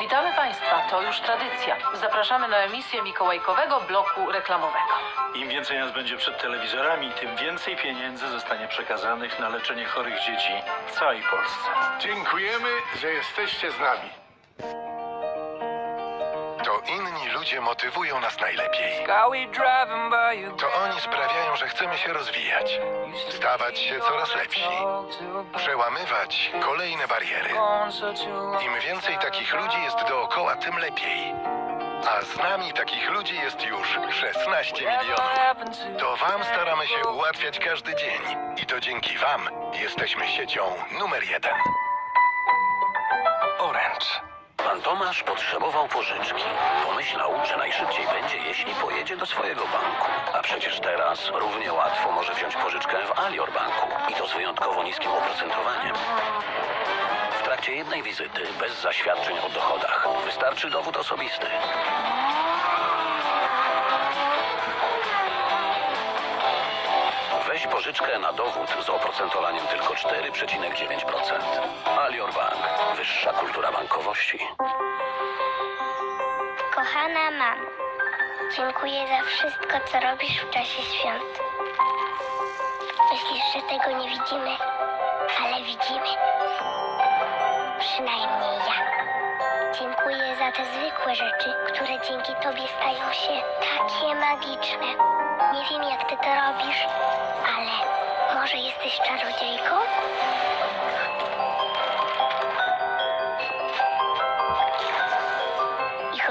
Witamy Państwa, to już tradycja. Zapraszamy na emisję mikołajkowego bloku reklamowego. Im więcej nas będzie przed telewizorami, tym więcej pieniędzy zostanie przekazanych na leczenie chorych dzieci w całej Polsce. Dziękujemy, że jesteście z nami. To inni ludzie motywują nas najlepiej. To oni sprawiają, że chcemy się rozwijać, stawać się coraz lepsi, przełamywać kolejne bariery. Im więcej takich ludzi jest dookoła, tym lepiej. A z nami takich ludzi jest już 16 milionów. To Wam staramy się ułatwiać każdy dzień. I to dzięki Wam jesteśmy siecią numer jeden. Orange. Pan Tomasz potrzebował pożyczki. Pomyślał, że najszybciej będzie, jeśli pojedzie do swojego banku. A przecież teraz równie łatwo może wziąć pożyczkę w Alior Banku. I to z wyjątkowo niskim oprocentowaniem. W trakcie jednej wizyty, bez zaświadczeń o dochodach, wystarczy dowód osobisty. Weź pożyczkę na dowód z oprocentowaniem tylko 4,9%. Kochana mamo, dziękuję za wszystko, co robisz w czasie świąt. Myślisz, że tego nie widzimy, ale widzimy. Przynajmniej ja. Dziękuję za te zwykłe rzeczy, które dzięki tobie stają się takie magiczne. Nie wiem, jak ty to robisz, ale może jesteś czarodziejką?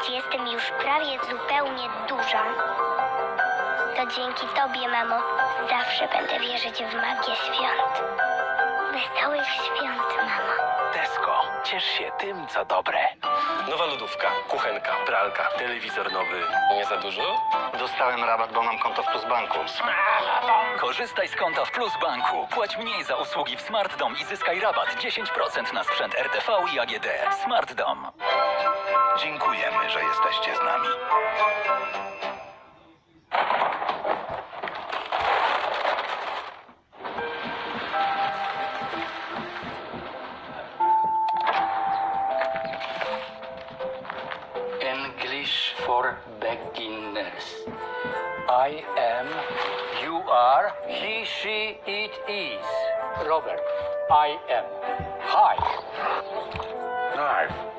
Choć jestem już prawie zupełnie duża, to dzięki tobie, mamo, zawsze będę wierzyć w magię świąt. Wesołych świąt, mamo. Tesco. Ciesz się tym, co dobre. Nowa lodówka, kuchenka, pralka, telewizor nowy. Nie za dużo? Dostałem rabat, bo mam konto w Plusbanku. Korzystaj z konta w Plus Banku. Płać mniej za usługi w Smart Dom i zyskaj rabat 10% na sprzęt RTV i AGD. Smart Dom. Dziękujemy, że jesteście z nami. English for beginners. I am, you are, he, she, it is. Robert, I am. Hi. Knife.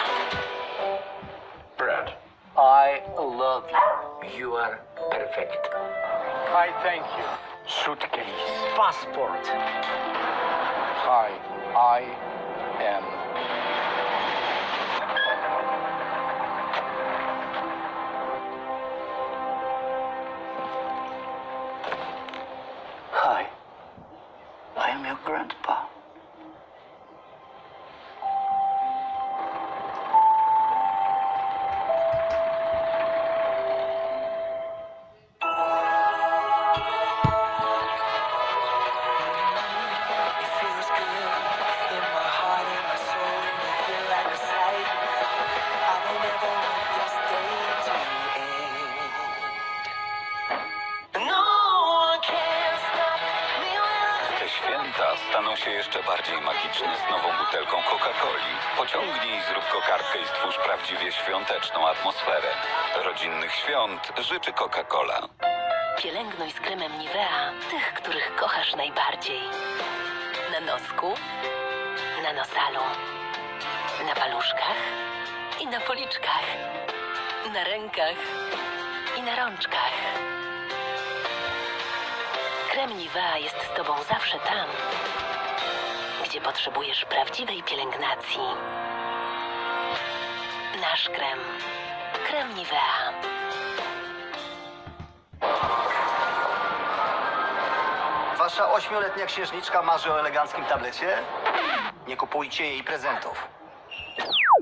Love you. You are perfect. I thank you. Suitcase. Passport. Hi, I am. Się jeszcze bardziej magiczne z nową butelką Coca-Coli. Pociągnij, zrób kokardkę i stwórz prawdziwie świąteczną atmosferę. Rodzinnych świąt życzy Coca-Cola. Pielęgnuj z kremem Nivea tych, których kochasz najbardziej. Na nosku, na nosalu, na paluszkach i na policzkach, na rękach i na rączkach. Krem Nivea jest z Tobą zawsze tam, gdzie potrzebujesz prawdziwej pielęgnacji. Nasz krem. Krem Nivea. Wasza ośmioletnia księżniczka marzy o eleganckim tablecie? Nie kupujcie jej prezentów.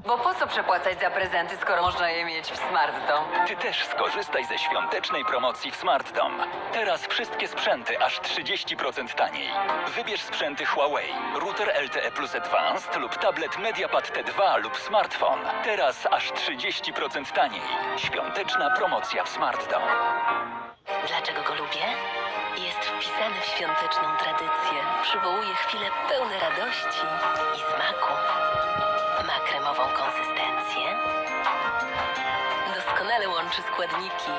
Bo po co przepłacać za prezenty, skoro można je mieć w Smart Dom? Ty też skorzystaj ze świątecznej promocji w Smart Dom. Teraz wszystkie sprzęty aż 30% taniej. Wybierz sprzęty Huawei, router LTE Plus Advanced lub tablet MediaPad T2 lub smartfon. Teraz aż 30% taniej. Świąteczna promocja w Smart Dom. Dlaczego go lubię? Jest wpisany w świąteczną tradycję. Przywołuje chwile pełne radości i smaku. Ma kremową konsystencję, łączy składniki.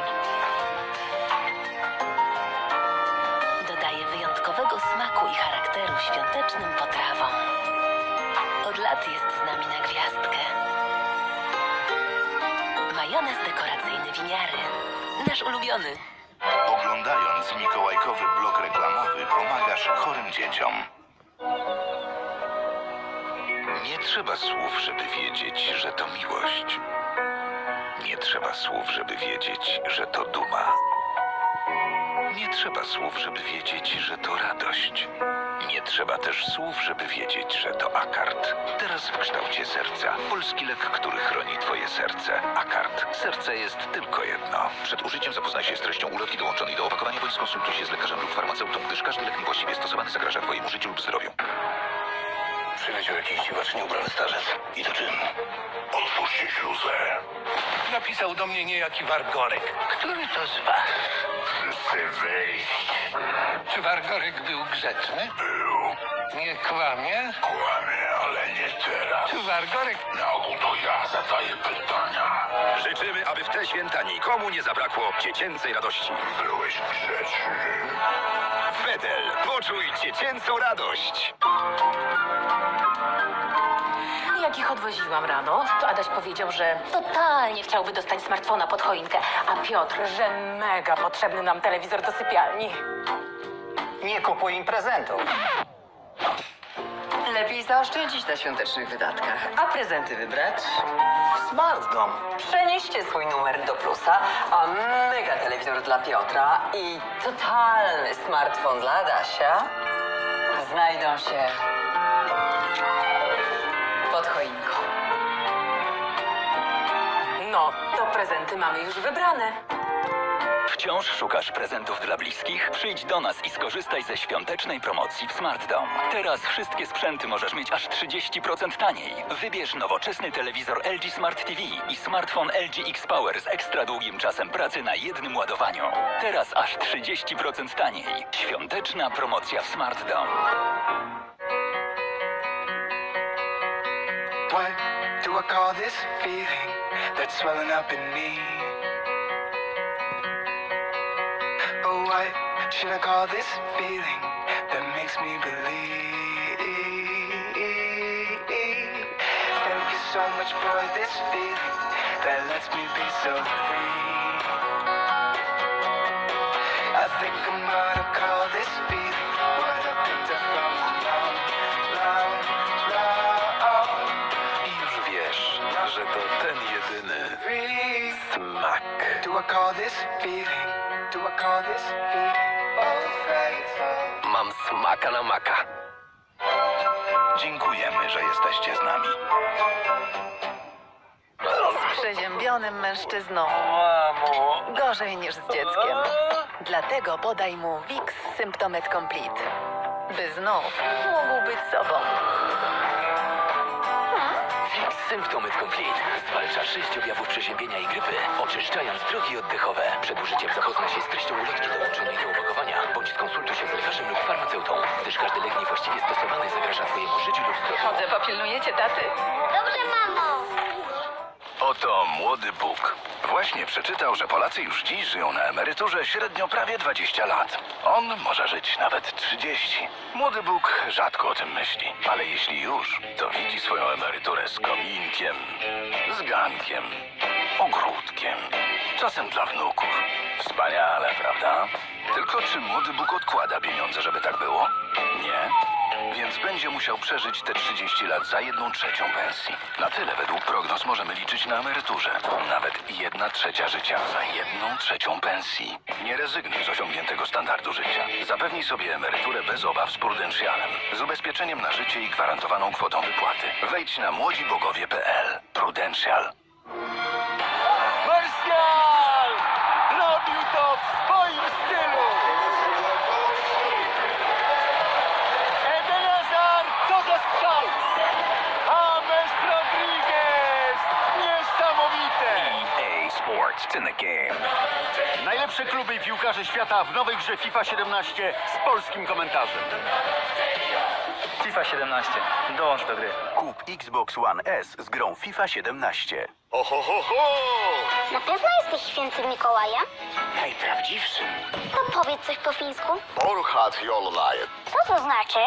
Dodaje wyjątkowego smaku i charakteru świątecznym potrawom. Od lat jest z nami na gwiazdkę. Majonez dekoracyjny winiary. Nasz ulubiony. Oglądając mikołajkowy blok reklamowy, pomagasz chorym dzieciom. Nie trzeba słów, żeby wiedzieć, że to miłość. Nie trzeba słów, żeby wiedzieć, że to duma. Nie trzeba słów, żeby wiedzieć, że to radość. Nie trzeba też słów, żeby wiedzieć, że to akard. Teraz w kształcie serca. Polski lek, który chroni twoje serce. Akard. Serce jest tylko jedno. Przed użyciem zapoznaj się z treścią ulotki dołączonej do opakowania bądź skonsultuj się z lekarzem lub farmaceutą, gdyż każdy lek niewłaściwie stosowany zagraża twojemu życiu lub zdrowiu. Przyleciał jakiś dziwacznie ubrany starzec. I to czym? Otwórzcie śluzę. Napisał do mnie niejaki Wargorek. Który to z was? Wszyscy wyjść. Czy Wargorek był grzeczny? Był. Nie kłamie? Kłamie, ale nie teraz. Czy Wargorek... Na ogół to ja zadaję pytania. Życzymy, aby w te święta nikomu nie zabrakło dziecięcej radości. Byłeś grzeczny. Fedel, poczuj dziecięcą radość. Odwoziłam rano, to Adaś powiedział, że totalnie chciałby dostać smartfona pod choinkę, a Piotr, że mega potrzebny nam telewizor do sypialni. Nie kupuj im prezentów. Lepiej zaoszczędzić na świątecznych wydatkach, a prezenty wybrać. Smartdom. Przenieście swój numer do plusa, a mega telewizor dla Piotra i totalny smartfon dla Adasia znajdą się pod choinką. No, to prezenty mamy już wybrane. Wciąż szukasz prezentów dla bliskich? Przyjdź do nas i skorzystaj ze świątecznej promocji w Smart Dom. Teraz wszystkie sprzęty możesz mieć aż 30% taniej. Wybierz nowoczesny telewizor LG Smart TV i smartfon LG X Power z ekstra długim czasem pracy na jednym ładowaniu. Teraz aż 30% taniej. Świąteczna promocja w Smart What do I call this feeling that's swelling up in me? Oh, what should I call this feeling that makes me believe? Thank you so much for this feeling that lets me be so free. I think I'm gonna call this feeling faithful. Mam smaka na maka. Dziękujemy, że jesteście z nami. Z przeziębionym mężczyzną. Gorzej niż z dzieckiem. Dlatego podaj mu Vicks Symptomet Complete. By znów mógł być sobą. Fix Symptomet Complete zwalcza sześć objawów przeziębienia i grypy, oczyszczając drogi oddechowe. Przed użyciem zapoznaj się z treścią ulotki dołączonej do opakowania, bądź skonsultuj się z lekarzem lub farmaceutą, gdyż każdy lek niewłaściwie stosowany zagraża twojemu życiu lub zdrowiu. Chodzę, popilnujecie taty. Oto młody Bóg. Właśnie przeczytał, że Polacy już dziś żyją na emeryturze średnio prawie 20 lat. On może żyć nawet 30. Młody Bóg rzadko o tym myśli, ale jeśli już, to widzi swoją emeryturę z kominkiem, z gankiem, ogródkiem, czasem dla wnuków. Wspaniale, prawda? Tylko czy młody Bóg odkłada pieniądze, żeby tak było? Więc będzie musiał przeżyć te 30 lat za jedną trzecią pensji. Na tyle według prognoz możemy liczyć na emeryturze. Nawet jedna trzecia życia za jedną trzecią pensji. Nie rezygnuj z osiągniętego standardu życia. Zapewnij sobie emeryturę bez obaw z Prudentialem. Z ubezpieczeniem na życie i gwarantowaną kwotą wypłaty. Wejdź na młodzibogowie.pl. Prudential. Piłkarze świata w nowej grze FIFA 17 z polskim komentarzem. FIFA 17. Dołącz do gry. Kup Xbox One S z grą FIFA 17. Oho, ho, ho! Na pewno jesteś świętym Mikołajem? Najprawdziwszy. To powiedz coś po fińsku. Borchat Jololajet. Co to znaczy?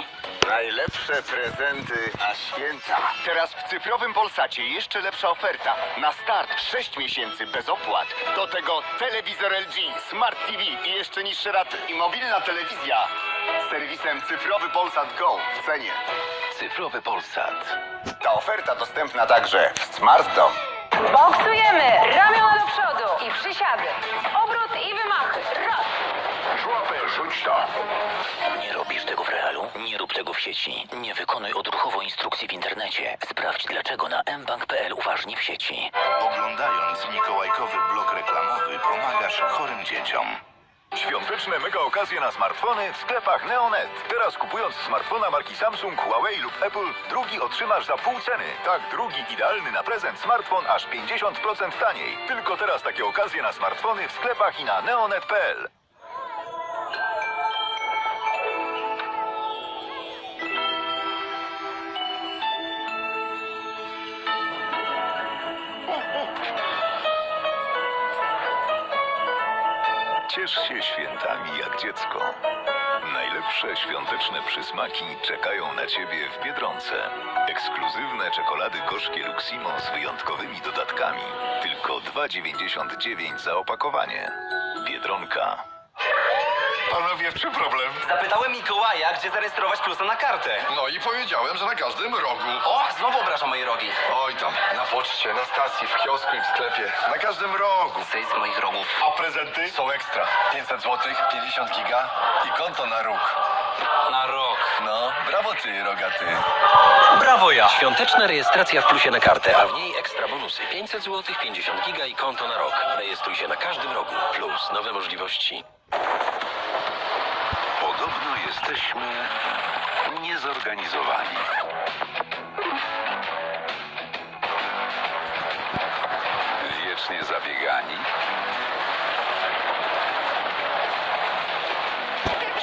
Najlepsze prezenty na święta. Teraz w cyfrowym Polsacie jeszcze lepsza oferta. Na start 6 miesięcy bez opłat. Do tego telewizor LG, Smart TV i jeszcze niższe raty. I mobilna telewizja z serwisem Cyfrowy Polsat Go w cenie. Cyfrowy Polsat. Ta oferta dostępna także w Smart Dom. Boksujemy! Ramiona do przodu i przysiady. Obrót i wymachy. Raz. Żłopy, rzuć to. Nie robisz tego w realu? Nie rób tego w sieci. Nie wykonuj odruchowo instrukcji w internecie. Sprawdź dlaczego na mbank.pl uważnie w sieci. Oglądając mikołajkowy blok reklamowy pomagasz chorym dzieciom. Świąteczne mega okazje na smartfony w sklepach Neonet. Teraz kupując smartfona marki Samsung, Huawei lub Apple, drugi otrzymasz za pół ceny. Tak, drugi idealny na prezent smartfon aż 50% taniej. Tylko teraz takie okazje na smartfony w sklepach i na neonet.pl. Ciesz się świętami jak dziecko. Najlepsze świąteczne przysmaki czekają na Ciebie w Biedronce. Ekskluzywne czekolady gorzkie Luximo z wyjątkowymi dodatkami. Tylko 2,99 za opakowanie. Biedronka. Panowie, w czym problem? Zapytałem Mikołaja, gdzie zarejestrować plusa na kartę. No i powiedziałem, że na każdym rogu. Och, znowu obraża moje rogi. Oj tam, na poczcie, na stacji, w kiosku i w sklepie. Na każdym rogu. Zejdź z moich rogów. A prezenty są ekstra. 500 zł, 50 giga i konto na róg. Na rok. No, brawo ty, rogaty. Brawo ja. Świąteczna rejestracja w plusie na kartę, a w niej ekstra bonusy. 500 zł, 50 giga i konto na rok. Rejestruj się na każdym rogu. Plus nowe możliwości. Jesteśmy niezorganizowani. Wiecznie zabiegani.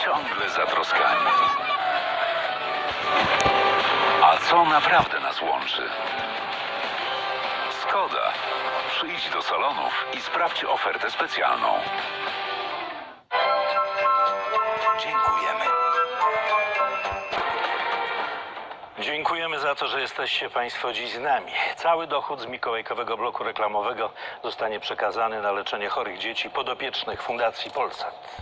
Ciągle zatroskani. A co naprawdę nas łączy? Skoda. Przyjdź do salonów i sprawdź ofertę specjalną. Dziękujemy za to, że jesteście Państwo dziś z nami. Cały dochód z mikołajkowego bloku reklamowego zostanie przekazany na leczenie chorych dzieci podopiecznych Fundacji Polsat.